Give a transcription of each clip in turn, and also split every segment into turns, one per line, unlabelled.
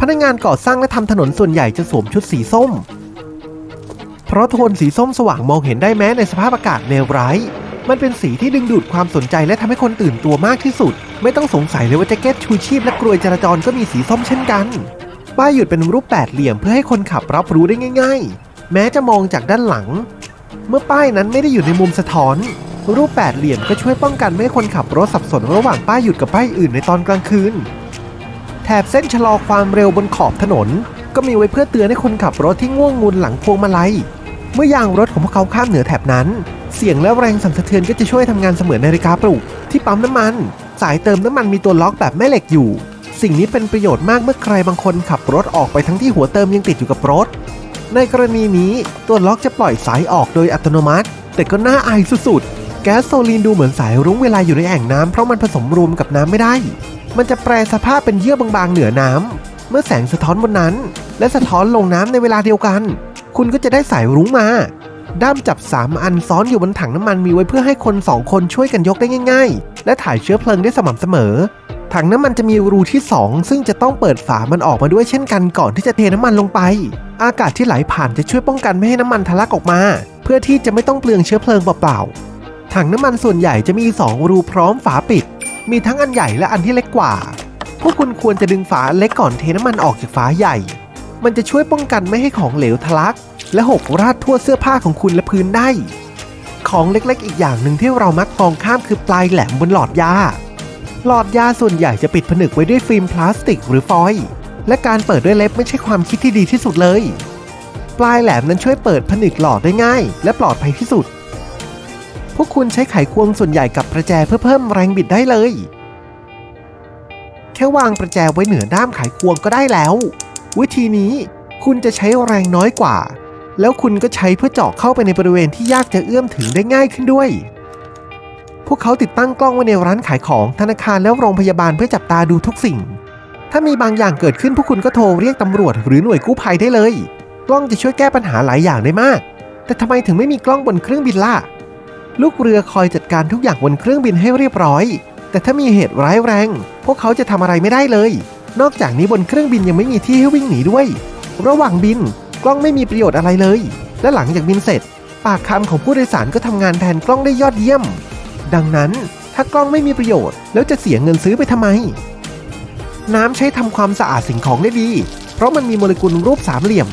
พนักงานก่อสร้างและทำถนนส่วนใหญ่จะสวมชุดสีส้ม เพราะโทนสีส้มสว่างมองเห็นได้แม้ในสภาพอากาศเลวร้าย มันเป็นสีที่ดึงดูดความสนใจและทำให้คนตื่นตัวมากที่สุด ไม่ต้องสงสัยเลยว่าแจ็คเก็ตชูชีพและกลวยจราจรก็มีสีส้มเช่นกันป้ายหยุดเป็นรูปแปดเหลี่ยมเพื่อให้คนขับรับรู้ได้ง่าย ๆ แม้จะมองจากด้านหลัง เมื่อป้ายนั้นไม่ได้อยู่ในมุมสะท้อน รูปแปดเหลี่ยมก็ช่วยป้องกันไม่ให้คนขับรถสับสนระหว่างป้ายหยุดกับป้ายอื่นในตอนกลางคืน แถบเส้นชะลอความเร็วบนขอบถนน ก็มีไว้เพื่อเตือนให้คนขับรถที่ง่วงงุนหลังพวงมาลัย เมื่อยางรถของพวกเขาข้ามเหนือแถบนั้น เสียงและแรงสั่นสะเทือนก็จะช่วยทำงานเสมือนนาฬิกาปลุกที่ปั๊มน้ำมัน สายเติมน้ำมันมีตัวล็อกแบบแม่เหล็กอยู่ สิ่งนี้เป็นประโยชน์มากเมื่อใครบางคนขับรถออกไปทั้งที่หัวเติมยังติดอยู่กับรถ ในกรณีนี้ตัวล็อกจะปล่อยสายออกโดยอัตโนมัติ แต่ก็น่าอายสุดๆ แก๊สโซลีนดูเหมือนสายรุ้งเวลาอยู่ในแอ่งน้ำเพราะมันผสมรวมกับน้ำไม่ได้ มันจะแปลสภาพเป็นเยื่อบางๆเหนือน้ำเมื่อแสงสะท้อนบนนั้น และสะท้อนลงน้ำในเวลาเดียวกัน คุณก็จะได้สายรุ้งมา ด้ามจับ 3 อันซ้อนอยู่บนถังน้ำมันมีไว้เพื่อให้คน 2 คนช่วยกันยกได้ง่ายๆ และถ่ายเชื้อเพลิงได้สม่ำเสมอ ถังน้ำมันจะมีรูที่ 2 ซึ่งจะต้องเปิดฝามันออกมาด้วยเช่นกันก่อนที่จะเทน้ำมันลงไป อากาศที่ไหลผ่านจะช่วยป้องกันไม่ให้น้ำมันทะลักออกมา เพื่อที่จะไม่ต้องเปลืองเชื้อเพลิงเปล่าๆ ถังน้ำมันส่วนใหญ่จะมี 2 รูพร้อมฝาปิด มีทั้งอันใหญ่และอันที่เล็กกว่า พวกคุณควรจะดึงฝาเล็กก่อนเทน้ำมันออกจากฝาใหญ่ มันจะช่วยป้องกันไม่ให้ของเหลวทะลัก และหกราดทั่วเสื้อผ้าของคุณและพื้นได้ ของเล็กๆ อีกอย่างหนึ่งที่เรามักมองข้ามคือปลายแหลมบนหลอดยา หลอดยาส่วนใหญ่จะปิดผนึกไว้ด้วยฟิล์มพลาสติกหรือฟอยล์ และการเปิดด้วยเล็บไม่ใช่ความคิดที่ดีที่สุดเลย ปลายแหลมนั้นช่วยเปิดผนึกหลอดได้ง่าย และปลอดภัยที่สุด พวกคุณใช้ไขควงส่วนใหญ่กับประแจเพื่อเพิ่มแรงบิดได้เลย แค่วางประแจไว้เหนือด้ามไขควงก็ได้แล้ว วิธีนี้คุณจะใช้แรงน้อยกว่า แล้วคุณก็ใช้เพื่อเจาะเข้าไปในบริเวณที่ยากจะเอื้อมถึงได้ง่ายขึ้นด้วย พวกเขาติดตั้งกล้องไว้ในร้านขายของธนาคารและโรงพยาบาลเพื่อจับตาดูทุกสิ่ง ถ้ามีบางอย่างเกิดขึ้นพวกคุณก็โทรเรียกตำรวจหรือหน่วยกู้ภัยได้เลย กล้องจะช่วยแก้ปัญหาหลายอย่างได้มาก แต่ทำไมถึงไม่มีกล้องบนเครื่องบินล่ะ ลูกเรือคอยจัดการทุกอย่างบนเครื่องบินให้เรียบร้อย แต่ถ้ามีเหตุร้ายแรง พวกเขาจะทำอะไรไม่ได้เลย นอกจากนี้บนเครื่องบินยังไม่มีที่ให้วิ่งหนีด้วย ระหว่างบินกล้องไม่มีประโยชน์อะไรเลย และหลังจากบินเสร็จ ปากคำของผู้โดยสารก็ทำงานแทนกล้องได้ยอดเยี่ยม ดังนั้นถ้ากล้องไม่มีประโยชน์ แล้วจะเสียเงินซื้อไปทำไม น้ำใช้ทำความสะอาดสิ่งของได้ดี เพราะมันมีโมเลกุลรูปสามเหลี่ยม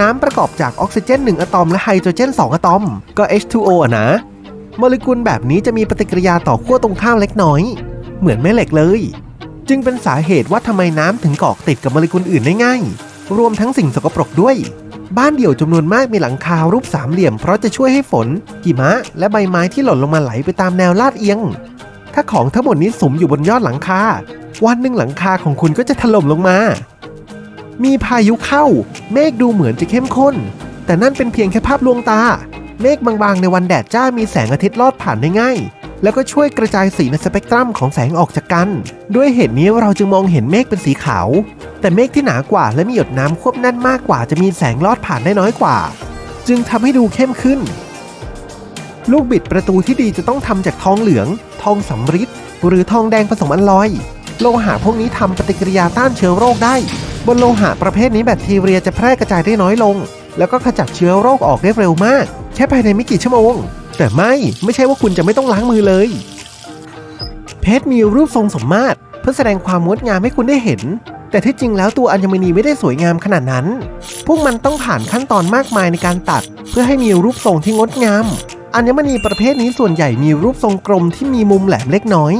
น้ำประกอบจากออกซิเจน 1อะตอมและไฮโดรเจน 2อะตอม ก็ H2O อะนะ โมเลกุลแบบนี้จะมีปฏิกิริยาต่อขั้วตรงข้ามเล็กน้อย เหมือนแม่เหล็กเลย จึงเป็นสาเหตุว่าทำไมน้ำถึงเกาะติดกับโมเลกุลอื่นได้ง่าย รวมทั้งสิ่งสกปรกด้วย บ้านเดี่ยวจำนวนมากมีหลังคารูปสามเหลี่ยมเพราะจะช่วยให้ฝนหิมะ และใบไม้ที่หล่นลงมาไหลไปตามแนวลาดเอียง ถ้าของทั้งหมดนี้สมอยู่บนยอดหลังคา วันหนึ่งหลังคาของคุณก็จะถล่มลงมา มีพายุเข้า เมฆดูเหมือนจะเข้มข้น แต่นั่นเป็นเพียงแค่ภาพลวงตา เมฆบางๆ ในวันแดดจ้ามีแสงอาทิตย์ลอดผ่านได้ง่าย แล้วก็ช่วยกระจายสีในสเปกตรัมของแสงออกจากกัน ด้วยเหตุนี้เราจึงมองเห็นเมฆเป็นสีขาว แต่เมฆที่หนากว่าและมีหยดน้ำควบแน่นมากกว่าจะมีแสงลอดผ่านได้น้อยกว่า จึงทำให้ดูเข้มขึ้น ลูกบิดประตูที่ดีจะต้องทำจากทองเหลือง ทองสำริดหรือทองแดงผสมอัลลอย โลหะพวกนี้ทำปฏิกิริยาต้านเชื้อโรคได้ บนโลหะประเภทนี้แบคทีเรียจะแพร่กระจายได้น้อยลง แล้วก็ขจัดเชื้อโรคออกได้เร็วมาก แค่ภายในไม่กี่ชั่วโมง แต่ไม่ไม่ใช่ว่าคุณจะไม่ต้องล้างมือเลย เพชรมีรูปทรงสมมาตรเพื่อแสดงความงดงามให้คุณได้เห็น แต่ที่จริงแล้วตัวอัญมณีไม่ได้สวยงามขนาดนั้น พวกมันต้องผ่านขั้นตอนมากมายในการตัด เพื่อให้มีรูปทรงที่งดงาม อัญมณีประเภทนี้ส่วนใหญ่มีรูปทรงกลมที่มีมุมแหลมเล็กน้อย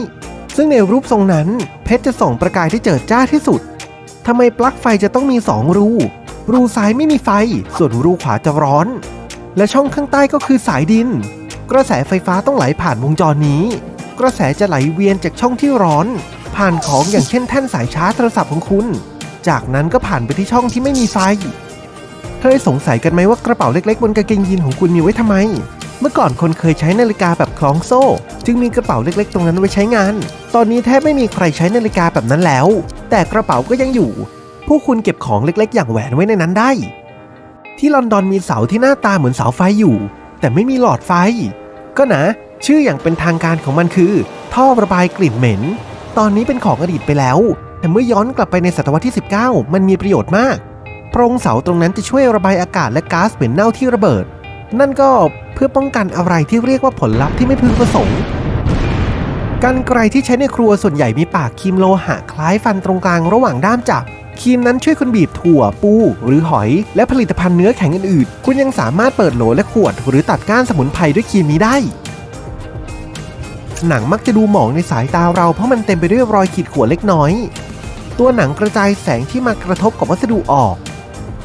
ซึ่งในรูปทรงนั้น เพชรจะส่องประกายที่เจิดจ้าที่สุดทำไมปลั๊กไฟจะต้องมี 2 รู รูซ้ายไม่มีไฟ ส่วนรูขวาจะร้อน และช่องข้างใต้ก็คือสายดิน กระแสไฟฟ้าต้องไหลผ่านวงจรนี้ กระแสจะไหลเวียนจากช่องที่ร้อน ผ่านของอย่างเช่นแท่นสายชาร์จโทรศัพท์ของคุณ จากนั้นก็ผ่านไปที่ช่องที่ไม่มีไฟ เคยสงสัยกันไหมว่ากระเป๋าเล็กๆบนกางเกงยีนของคุณมีไว้ทำไม เมื่อก่อนคนเคยใช้นาฬิกาแบบคล้องโซ่ จึงมีกระเป๋าเล็กๆ ตรงนั้นไว้ใช้งาน ตอนนี้แทบไม่มีใครใช้นาฬิกาแบบนั้นแล้ว แต่กระเป๋าก็ยังอยู่ ผู้คุณเก็บของเล็กๆ อย่างแหวนไว้ในนั้นได้ ที่ลอนดอนมีเสาที่หน้าตาเหมือนเสาไฟอยู่ แต่ไม่มีหลอดไฟ ก็นะ ชื่ออย่างเป็นทางการของมันคือ ท่อระบายกลิ่นเหม็น ตอนนี้เป็นของอดีตไปแล้ว แต่เมื่อย้อนกลับไปในศตวรรษที่ 19 มันมีประโยชน์มากโพรงเสาตรงนั้นจะช่วยระบายอากาศและก๊าซเหม็นเน่าที่ระเบิด นั่นก็เพื่อป้องกันอะไรที่เรียกว่าผลลัพธ์ที่ไม่พึงประสงค์กันไกรที่ใช้ในครัวส่วนใหญ่มีปากคีมโลหะคล้ายฟันตรงกลางระหว่างด้ามจับ ครีมนั้นช่วยคุณบีบถั่วปู หรือหอย และผลิตภัณฑ์เนื้อแข็งอื่นๆ คุณยังสามารถเปิดโหลและขวด หรือตัดก้านสมุนไพรด้วยครีมนี้ได้ หนังมักจะดูหมองในสายตาเราเพราะมันเต็มไปด้วยรอยขีดข่วนเล็กน้อย ตัวหนังกระจายแสงที่มากระทบกับวัสดุออก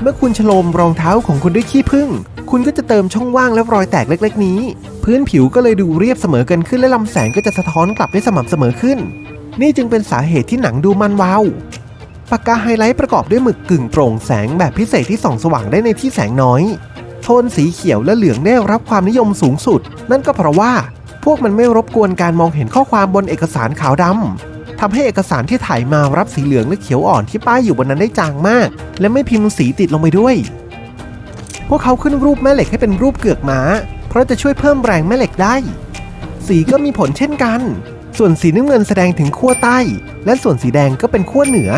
เมื่อคุณฉโลมรองเท้าของคุณด้วยขี้ผึ้งคุณก็จะเติมช่องว่างและรอยแตกเล็ก ๆ นี้ พื้นผิวก็เลยดูเรียบเสมอกันขึ้นและลำแสงก็จะสะท้อนกลับได้สม่ำเสมอขึ้น นี่จึงเป็นสาเหตุที่หนังดูมันวาว ปากกาไฮไลท์ประกอบด้วยหมึกกึ่งโปร่งแสงแบบพิเศษที่ส่องสว่างได้ในที่แสงน้อย โทนสีเขียวและเหลืองได้รับความนิยมสูงสุด นั่นก็เพราะว่า พวกมันไม่รบกวนการมองเห็นข้อความบนเอกสารขาวดำทำให้เอกสารที่ถ่ายมารับสีเหลืองและเขียวอ่อนที่ป้ายอยู่บนนั้นได้จางมาก และไม่พิมพ์สีติดลงไปด้วย พวกเขาขึ้นรูปแม่เหล็กให้เป็นรูปเกือกม้า เพราะจะช่วยเพิ่มแรงแม่เหล็กได้ สีก็มีผลเช่นกัน ส่วนสีน้ำเงินแสดงถึงขั้วใต้ และส่วนสีแดงก็เป็นขั้วเหนือ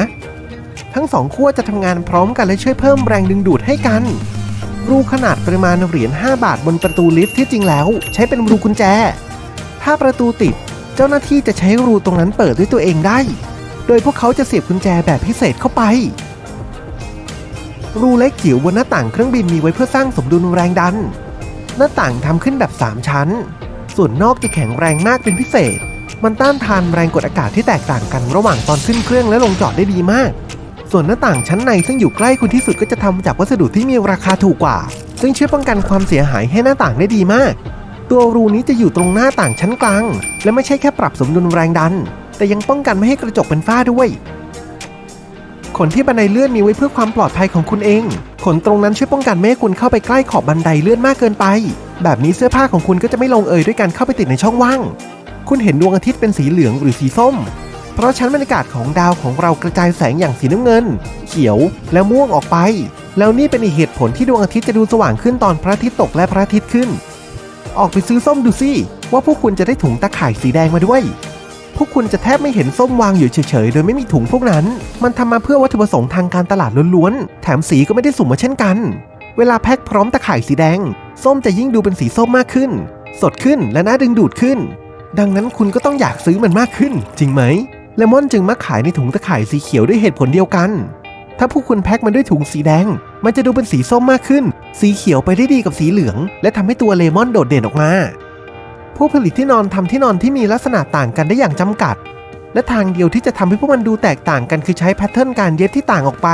ทั้งสองขั้วจะทำงานพร้อมกันและช่วยเพิ่มแรงดึงดูดให้กัน รูขนาดปริมาณเหรียญ 5 บาทบนประตูลิฟต์ที่จริงแล้ว ใช้เป็นรูกุญแจ ถ้าประตูติด เจ้าหน้าที่จะใช้รูตรงนั้นเปิดด้วยตัวเองได้ โดยพวกเขาจะเสียบกุญแจแบบพิเศษเข้าไป รูเล็กจิ๋วบนหน้าต่างเครื่องบินมีไว้เพื่อสร้างสมดุลแรงดัน หน้าต่างทำขึ้นแบบ 3 ชั้น ส่วนนอกจะแข็งแรงมากเป็นพิเศษ มันต้านทานแรงกดอากาศที่แตกต่างกันระหว่างตอนขึ้นเครื่องและลงจอดได้ดีมาก ส่วนหน้าต่างชั้นในซึ่งอยู่ใกล้คุณที่สุดก็จะทำมาจากวัสดุที่มีราคาถูกกว่า ซึ่งช่วยป้องกันความเสียหายให้หน้าต่างได้ดีมาก ตัวรูนี้จะอยู่ตรงหน้าต่างชั้นกลาง และไม่ใช่แค่ปรับสมดุลแรงดัน แต่ยังป้องกันไม่ให้กระจกเป็นฝ้าด้วยขนที่บันไดเลื่อนมีไว้เพื่อความปลอดภัยของคุณเอง ขนตรงนั้นช่วยป้องกันไม่ให้คุณเข้าไปใกล้ขอบบันไดเลื่อนมากเกินไป แบบนี้เสื้อผ้าของคุณก็จะไม่ลงเอยด้วยการเข้าไปติดในช่องว่าง คุณเห็นดวงอาทิตย์เป็นสีเหลืองหรือสีส้ม เพราะชั้นบรรยากาศของดาวของเรากระจายแสงอย่างสีน้ำเงิน เขียวและม่วงออกไป แล้วนี่เป็นอีกเหตุผลที่ดวงอาทิตย์จะดูสว่างขึ้นตอนพระอาทิตย์ตกและพระอาทิตย์ขึ้น ออกไปซื้อส้มดูสิว่าพวกคุณจะได้ถุงตะข่ายสีแดงมาด้วย พวกคุณจะแทบไม่เห็นส้มวางอยู่เฉยๆ โดยไม่มีถุงพวกนั้น มันทำมาเพื่อวัตถุประสงค์ทางการตลาดล้วนๆ แถมสีก็ไม่ได้สุ่มมาเช่นกัน เวลาแพ็คพร้อมตะข่ายสีแดง ส้มจะยิ่งดูเป็นสีส้มมากขึ้น สดขึ้นและน่าดึงดูดขึ้น ดังนั้นคุณก็ต้องอยากซื้อมันมากขึ้น จริงไหม เลมอนจึงมาขายในถุงตะข่ายสีเขียวด้วยเหตุผลเดียวกัน ถ้าพวกคุณแพ็คมันด้วยถุงสีแดง มันจะดูเป็นสีส้มมากขึ้น สีเขียวไปได้ดีกับสีเหลือง และทำให้ตัวเลมอนโดดเด่นออกมา ผู้ผลิตที่นอนทำที่นอนที่มีลักษณะต่างกันได้อย่างจำกัด และทางเดียวที่จะทำให้พวกมันดูแตกต่างกันคือใช้แพทเทิร์นการเย็บที่ต่างออกไป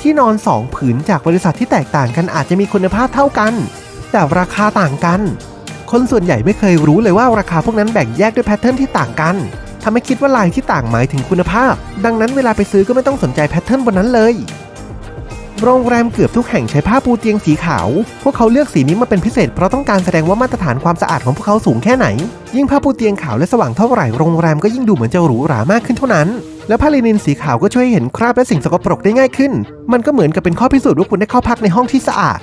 ที่นอนสองผืนจากบริษัทที่แตกต่างกันอาจจะมีคุณภาพเท่ากัน แต่ราคาต่างกัน คนส่วนใหญ่ไม่เคยรู้เลยว่าราคาพวกนั้นแบ่งแยกด้วยแพทเทิร์นที่ต่างกัน ทำให้คิดว่าลายที่ต่างหมายถึงคุณภาพ ดังนั้นเวลาไปซื้อก็ไม่ต้องสนใจแพทเทิร์นบนนั้นเลย โรงแรมเกือบทุกแห่งใช้ผ้าปูเตียงสีขาว พวกเขาเลือกสีนี้มาเป็นพิเศษ เพราะต้องการแสดงว่ามาตรฐานความสะอาดของพวกเขาสูงแค่ไหน ยิ่งผ้าปูเตียงขาวและสว่างเท่าไหร่โรงแรมก็ยิ่งดูเหมือนจะหรูหรามากขึ้นเท่านั้น และผ้าลินินสีขาวก็ช่วยให้เห็นคราบและสิ่งสกปรกได้ง่ายขึ้น มันก็เหมือนกับเป็นข้อพิสูจน์ว่าคุณได้เข้าพักในห้องที่สะอาด